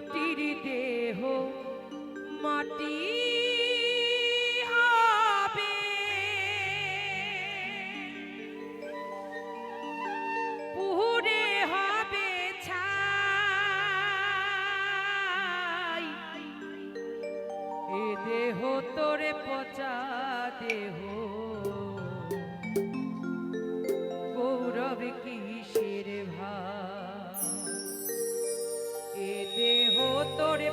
মাটির দেহ মাটি হবে। পুহুরে হবে ছাই। এ দেহ তোরে পচা দেহ। তোরে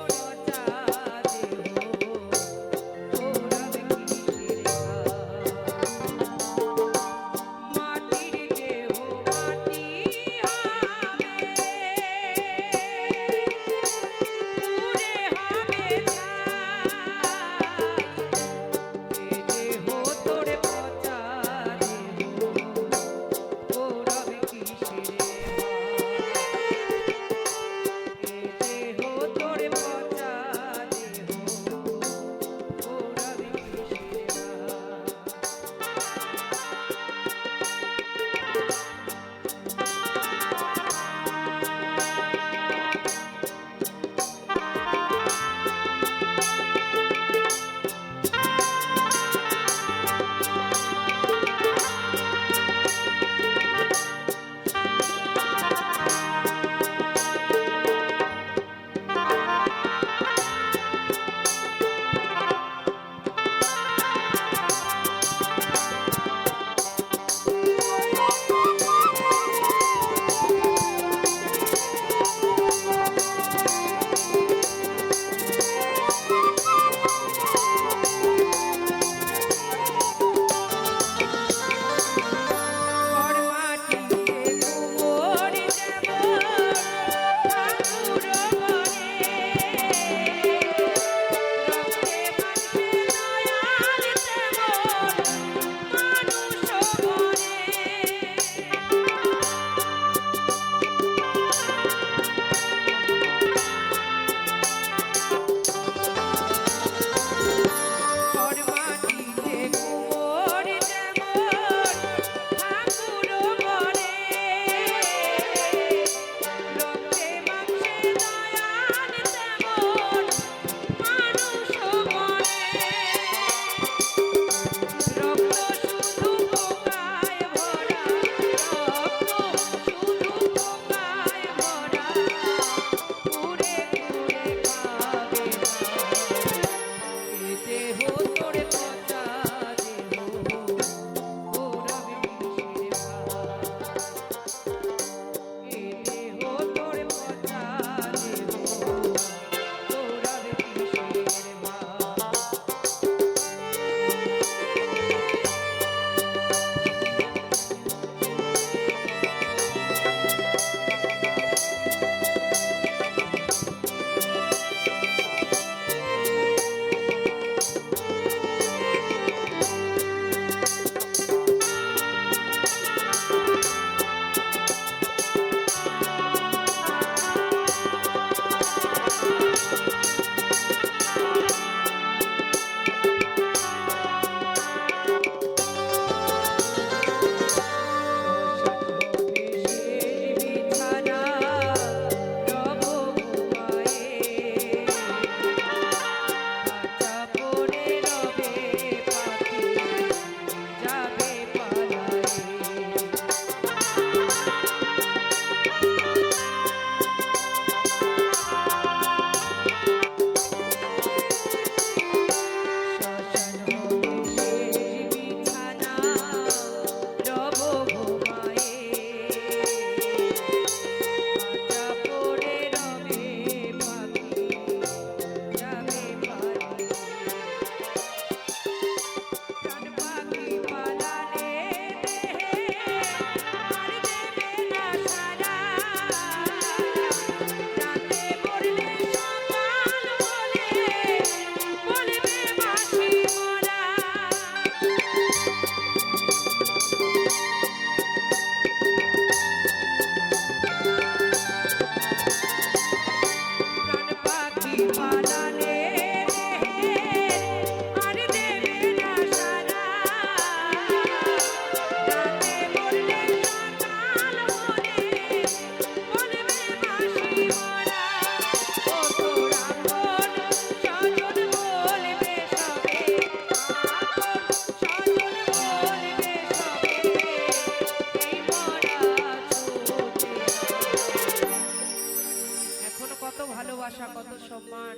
সম্মান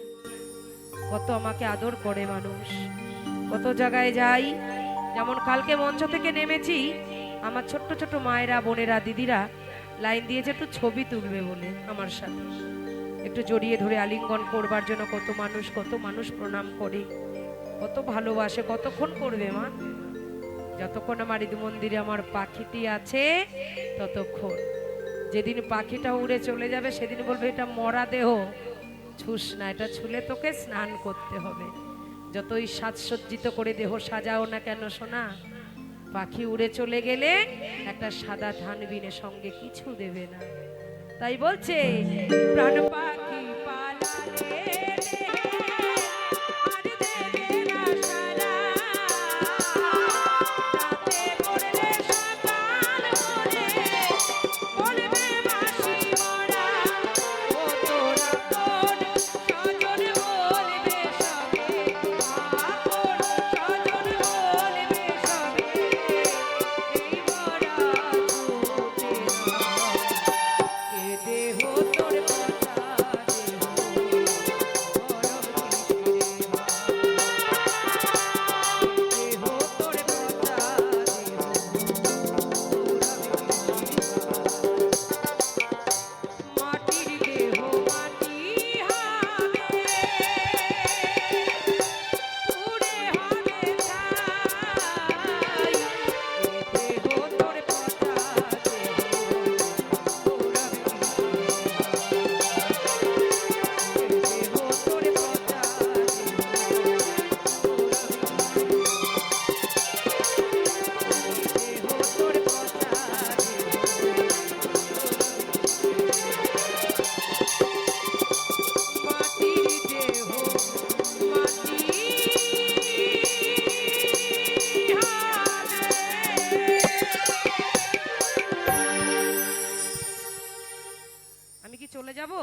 কত আমাকে আদর করে মানুষ। কত জায়গায় যাই, যেমন কালকে মঞ্চ থেকে নেমেছি, আমার ছোট্ট ছোট মায়েরা, বোনেরা, দিদিরা লাইন দিয়েছে, একটু ছবি তুলবে বলে আমার সাথে। একটু জড়িয়ে ধরে আলিঙ্গন করবার জন্য কত মানুষ কত মানুষ প্রণাম করে। কত ভালোবাসে, কতক্ষণ করবে মা? যতক্ষণ আমার ঈদ মন্দিরে আমার পাখিটি আছে, ততক্ষণ। যেদিন পাখিটা উড়ে চলে যাবে, সেদিন বলবে, এটা মরা দেহ। ছুস না, এটা ছুলে তোকে স্নান করতে হবে। যতই সাজসজ্জিত করে দেহ সাজাও না কেন সোনা, পাখি উড়ে চলে গেলে একটা সাদা ধান বিনে সঙ্গে কিছু দেবে না। তাই বলছে, প্রাণ তোর চলে যাব?